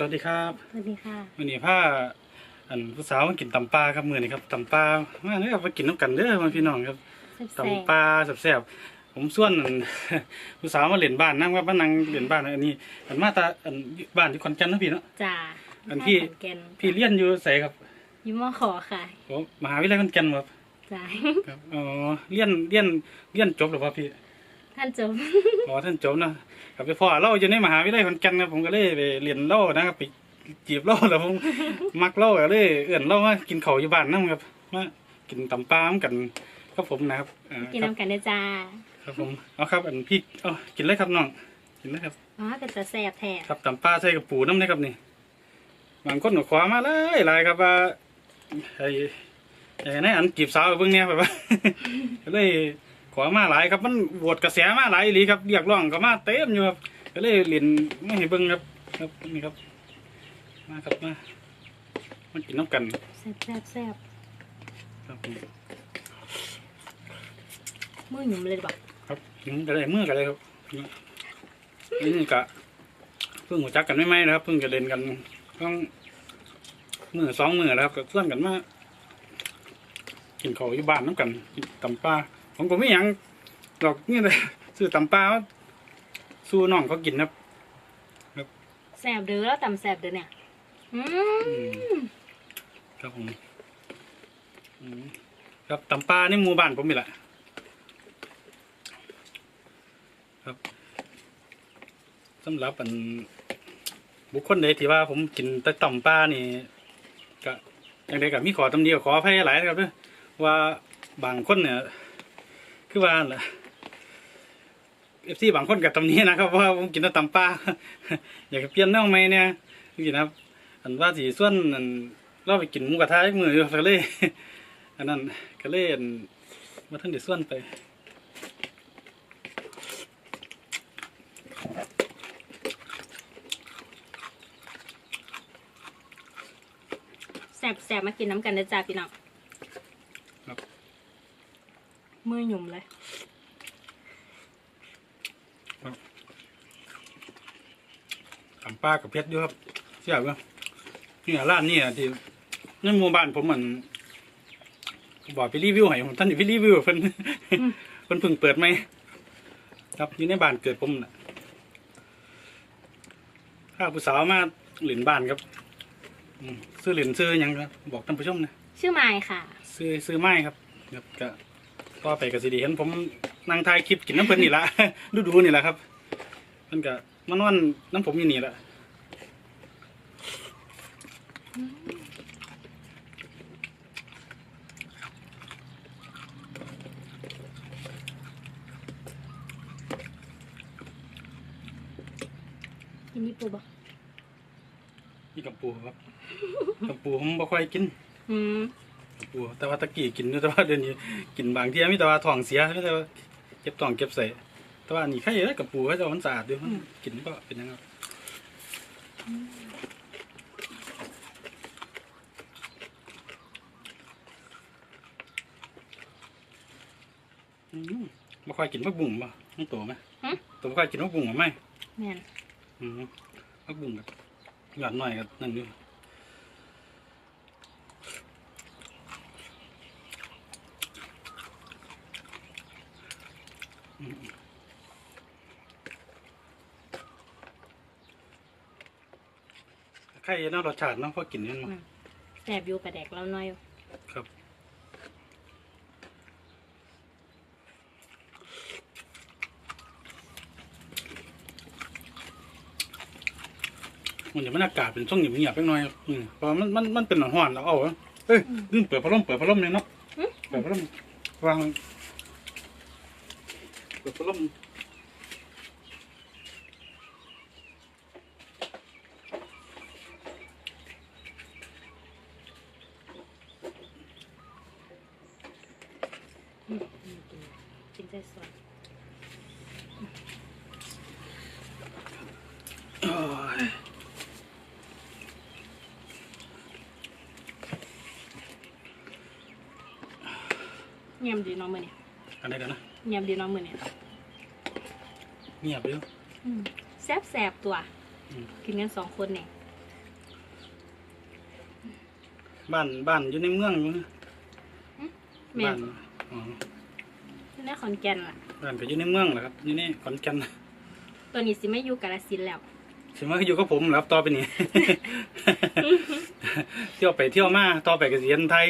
สวัสดีครับสวัสดีค่ะวันนี้ผ้าอันผู้สาวมากินตำปลาครับมื้อนี้ครับตำปลามาเด้อมากินน้ำกันเด้อมาพี่น้องครับแซ่บตำปลาแซ่บๆผมส่วนอันผู้สาวมาเล่นบ้านนั่งว่ามานั่งเล่นบ้านอันนี้ อันมาตาอันบ้านที่ขอนแก่นเนาะพี่เนาะๆจ้าอันพี่ขแกนพี่เรียนอยู่ไสครับยิ้มมอขอค่ะผมมหาวิทยาลัยขอนแก่นบ่ครับจ้าครับอ๋อเรียนเรียนเรียนจบหรือเปล่าพี่ ท่านจบอ๋อท่านจบเนาะ ครับไปพ่อเราอยู่ในมหาวิทยาลัยขอนแก่นครับผมก็เลยไปเรียนเล่านะครับไปจีบเล่าแล้วผมมักเล่าก็เลยเอื่นเล่ามากินข้าวอยู่บ้านนั่ครับมากินตำปลาเหมือนกันครับผมนะครับอ่ากินครับน้ำกันด้วยจ้าครับผมเอาครับอันพี่เอากินเลยครับน้องกินเลยครับ อ๋อเป็นตะแซ่บแท้ครับตำปลาใส่กับปูน้ำนะครับนี่บางคนก็ขวามาเลยหลายครับว่าไอ้ไอ้นั่นอันจีบสาวไปเบิ่งเนี่ยแบบว่า ก็เลย ขวามาหลายครับมันโหวตกระแสมาหลายอีหลีครับเรียกร้องก็มาเต็มอยู่ครับก็เลยเรียนไม่ให้เบิ่งครับครับนี่ครับ มาครับมามากินน้ำกันแซ่บแซ่บแซ่บครับผมมือหนุ่มเลยบอกครับกินกันเลยมือกันเลยครับนี่กะเพิ่งหัวจักกันไม่ไหมนะครับ เพิ่งจะเล่นกันต้องมือสองมือแล้วครับก็เพื่อนกันมากินข้าวอยู่บ้านน้ำกันกินตำปลา ผมก็ไม่หยังดอกนี่เลยซื้อตำปลามาสู้น้องเขากินครับแซ่บเด้อแล้วตำแซ่บเด้อเนี่ยอืมครับผมอืมครับตำปลาในหมู่บ้านผมนี่แหละครับสำหรับอันบุคคลใดที่ว่าผมกินแต่ตำปลานี่ก็อย่างใดกับมีขอตำเดียวขออภัยหลายนะครับเด้วยว่าบางคนเนี่ย คือว่าแหละเอฟซีบางคนกับตำนี้นะครับว่าผมกินแต่ตำปลาอยากเปลี่ยนแน้องไหมเนี่ยนี่นะครับอันว่าสีส่วนอันเราไปกินหมูกระทะมืออยู่ก็เลยอันนั้นก็เลยอันมาทั้งเดือดส่วนไปแซ่บแซ่บมากินน้ำกันด้วยจ้าพี่น้อง ครับ มือหนุ่มเลยตำปลากับเพชรอยู่ครับเสียบก็นี่ร้านนี่อะที่ในหมู่บ้านผมมันบอกไปรีวิวให้ผมท่านอยู่ไปรีวิวเพิ่นเพิ่นเพิ่งเปิดไหมครับอยู่ในบ้านเกิดผมน่ะข้าผู้สาวมาหลินบ้านครับอืมซื้อหลินซื้อหยังครับบอกท่านผู้ชมนะชื่อไมค์ค่ะ ซื้อซื้อไม้ครับครับก็ ต่อไปก็สิไดีเห็นผมนั่งถ่ายคลิปกินน้ำเพิ่นนี่ละ ดูดูๆนี่แหละครับมันก็มันวันน้ำผมอยู่นี่แหละกินนี่ปูบอกนี่กับปูครับ กับปูผมบ่ค่อยกิน อืม กับปูแต่ว่าตะกี้กินอยู่แต่ว่าเดี๋ยวนี้กินบางเที่ยมีแต่ว่าท้องเสียมีแต่ว่าเก็บท้องเก็บใส่แต่ว่านี่ใครเอ้ยกับปูเขาจะมันสะอาดอยู่มันกินก็เป็นยังไงอืมบ่ค่อยกินผักบุ้งบ่ต้องตัวไหมหึตัวบ่ค่อยกินผักบุ้งบ่ไหมแม่นอืมผักบุ้งกับหยอดหน่อยกับนั่นอยู่ ใครเนาะรสชาติเนาะพอกินนี่เนาะแซ่บอยู่ประแดกเราหน่อยครับ มันจะมันอากาศเป็นช่วงเงียบๆไปหน่อยอืมเพราะมันมันมันเป็นหนอนห้อนแล้วเอาเหรอเอ้ยลืมเปิดพัดลมเปิดพัดลมเนี่ยเนาะหึเปิดพัดลมวางเปิดพัดลม อืมอืม กินใจสดโอ้ยเงียบดีเน้องมือเนี่ยอันไหนเดี๋ยวนะเงียบดีเน้องมือเนี่ยเงียบเร็วอืมแซ่บแซ่บตัว อืมกินกันสองคนเนี่ยบ้านบ้านอยู่ในเมืองอยู่นะแม่บ้าน อ๋อที่นครแก่นล่ะบ้านก็อยู่ในเมืองแหละครับอยู่ในขอนแก่นตัวนี้สิไม่อยู่กาฬสินธุ์แล้วถึงว่าอยู่กับผมแหล้วต่อไปนี้ เที่ยวไปเที่ยวมาต่อไปก็สิเห็นไทย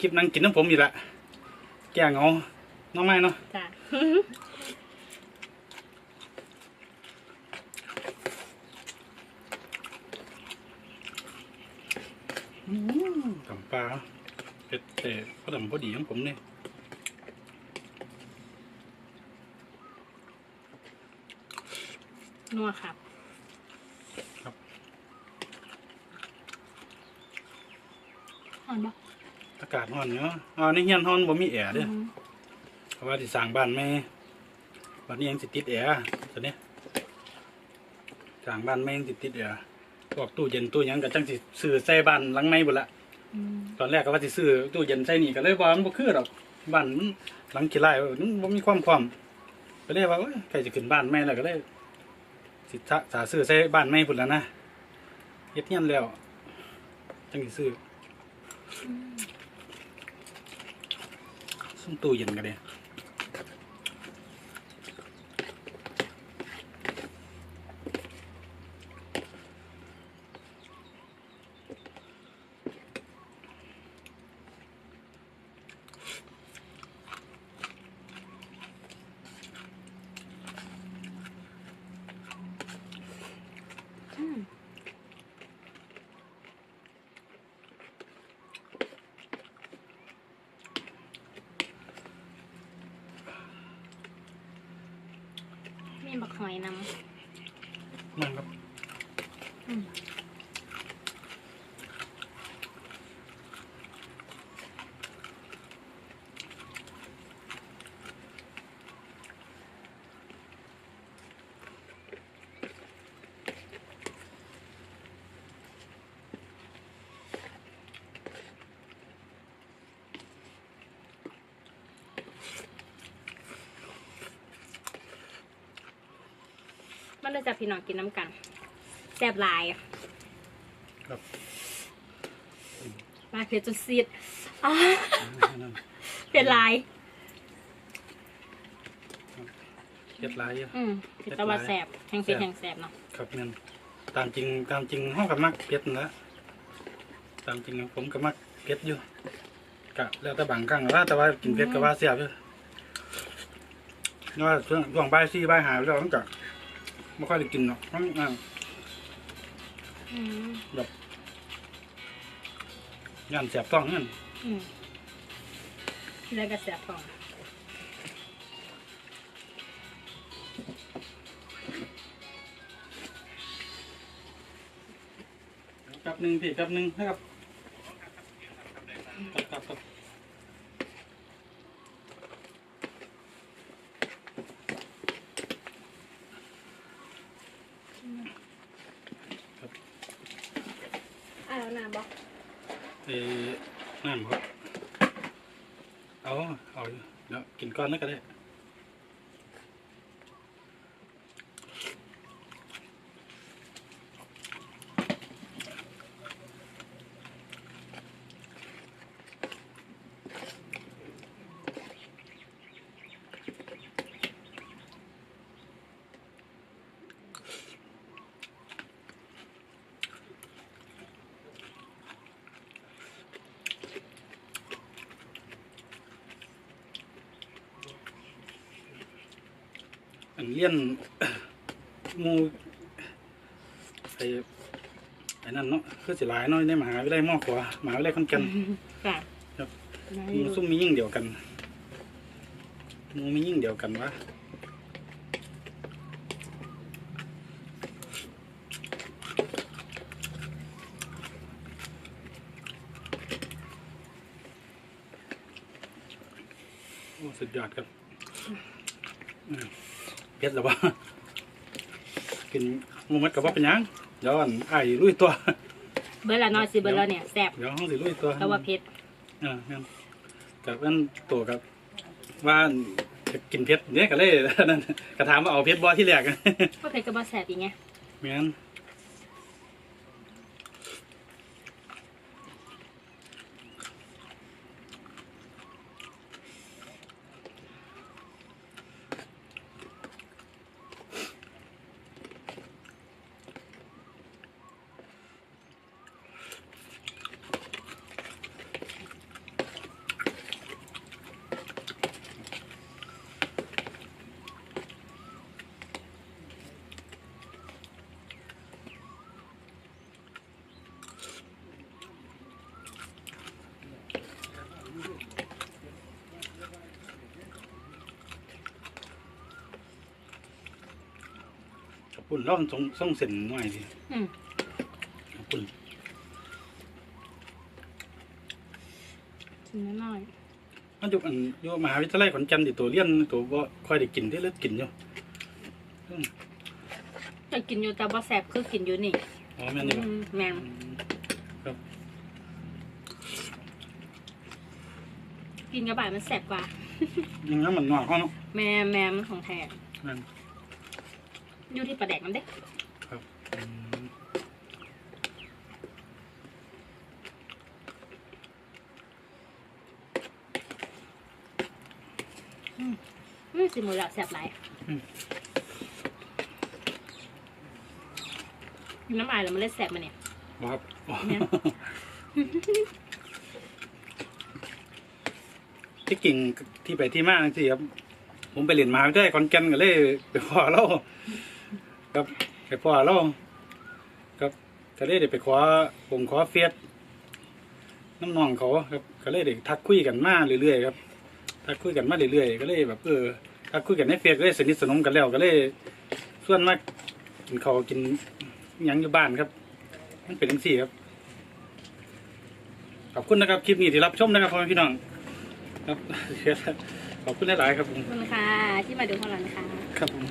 คลิปนั่งกินน้ำผมอีกละแก่เหงาน้องไม้เนาะจ้ะ ตำปลาเป็ดแต่พอดำพอดีของผมเนี่ย นัวครับครับหอนบ่อากาศร้อนเนาะอ๋อในเฮียนฮ้อนบ่มีแอร์เด้ออืมเพราะว่าที่สร้างบ้านไม่วันนี้ยังสิติดแอร์ตอนนี้สร้างบ้านไม่ยังสิติดแอร์พวกตู้เย็นตู้หยังก็จังสิซื้อใส่บ้านหลังไม่หมดละอืมตอนแรกก็ว่าสิซื้อตู้เย็นใส่นี่ก็เลยว่ามันบ่คือดอกบ้านมันหลังกี่ไร่เว้ยมันบ่มีความพร้อมก็เลยว่าเอ้ยใครจะขึ้นบ้านใหม่แล้วก็เลย สิสะสาซื้อใส่บ้านใหม่พุ่นแล้วนะเฮ็ดเฮียนแล้ว จังสิซื้อซุ่มตู้เย็นก็ได้อืม มีบักหอยนนั่นครับำอืม เลยจะพี่น้องกินน้ำกันแซ่บหลายครับมาเผ็ดจุดซีดอ่านั่นเผ็ดหลายเฮ็ดหลายอยู่ อืมเผ็ดแตะวันแซ่บแห้งเผ็ดแห้งแซ่บเนาะครับแม่นตามจริงตามจริงเฮาก็มักเผ็ดนั่นละตามจริงผมก็มักเผ็ดอยู่กะแล้วแต่บางครั้งว่าแต่ว่ากินเผ็ดก็ว่าแซ่บอยู่ว่าช่วงช่วงบ่าย4บ่าย5แล้วมันก็ บ่ค่อยได้กินหรอกมันอ่าอืมย่านแซ่บท้องนั่นอืมแล้วก็แซ่บท้องแป๊บหนึงพี่แป๊บหนึงนะครับครับครับครับ อ่าแล้ว น้ำบอกเอ้นั่นบ่เอา เอาเดี๋ยวกินก้อนนั่นก็ได้ อันเลี้ยนหมูไอ้ไอ้นั่นเนาะคือสิหลายเนาะในมหาวิทยาลัยมอขวามหาวิทยาลัยขอนแก่นค่ะครับได้อหมูยู่ซุ่มมียิ่งเดียวกันหมูมียิ่งเดียวกันวะโอ้สุดยอดครับอืม เพชรหรือวะกินหมูมัดกับว่าเป็นหยังเดี๋ยวอันไอ้ายลุยตัว เบอร์ละน้อยสิเบอร์ละเนี่ยแซ่บเดี๋ยวห้องสิลุยตัว แต่ว่าเผ็ดอ่าครับกับนั่นตัวกับว่าจะกินเพชรเนี่ยก็เลยนั่นกระถามว่าเอาเพชรบอที่แรกว่าเผ็ดกับว่าแซ่บอีกไงแม่น ปุ่นร่อนทรงทรงเส้นหน่อยสิอืม ปุ่นกินน้อยมันอยู่อันอยู่มหาวิทยาลัยขอนแก่นที่ตัวเรียนตัวบ่ค่อยได้กินได้เลิกกินอยู่อืมๆจะกินอยู่แต่บ่แสบคือกินอยู่นี่อ๋อแม่นนี่บ่อืมแม่นครับกินกระบะมันแสบกว่ายังงั้นมันหนอกเขาเนาะแม่แม่มันของแท้นั่น อยู่ที่ปลาแดกมันเด้ครับอืมอืมสิหมูแล้วแสบหลายกินน้ำอายแล้วมันเล่นแสบมาเนี่ย บ่ครับอ๋อแม่นที่กิ่งที่ไปที่มาจังซี่ครับ ผมไปเรียนมหาวิทยาลัยขอนแก่นก็เลยไปพ่อเรา ครับไปพ่อเราครับก็เลยได้ไปขอผมขอเฟียสน้ำนองเขาครับก็เลยได้ทักคุยกันมาเรื่อยๆครับทักคุยกันมาเรื่อยๆก็เลยแบบเออทักคุยกันในเฟียสก็เลยสนิทสนมกันแล้วก็เลยส่วนมากกินข้าวกินหยังอยู่บ้านครับ มันเป็นจังซี่ครับขอบคุณนะครับคลิปนี้ที่รับชมนะครับพ่อแม่พี่น้องครับขอบคุณหลายๆครับผมขอบคุณค่ะที่มาดูของเรานะคะครับผม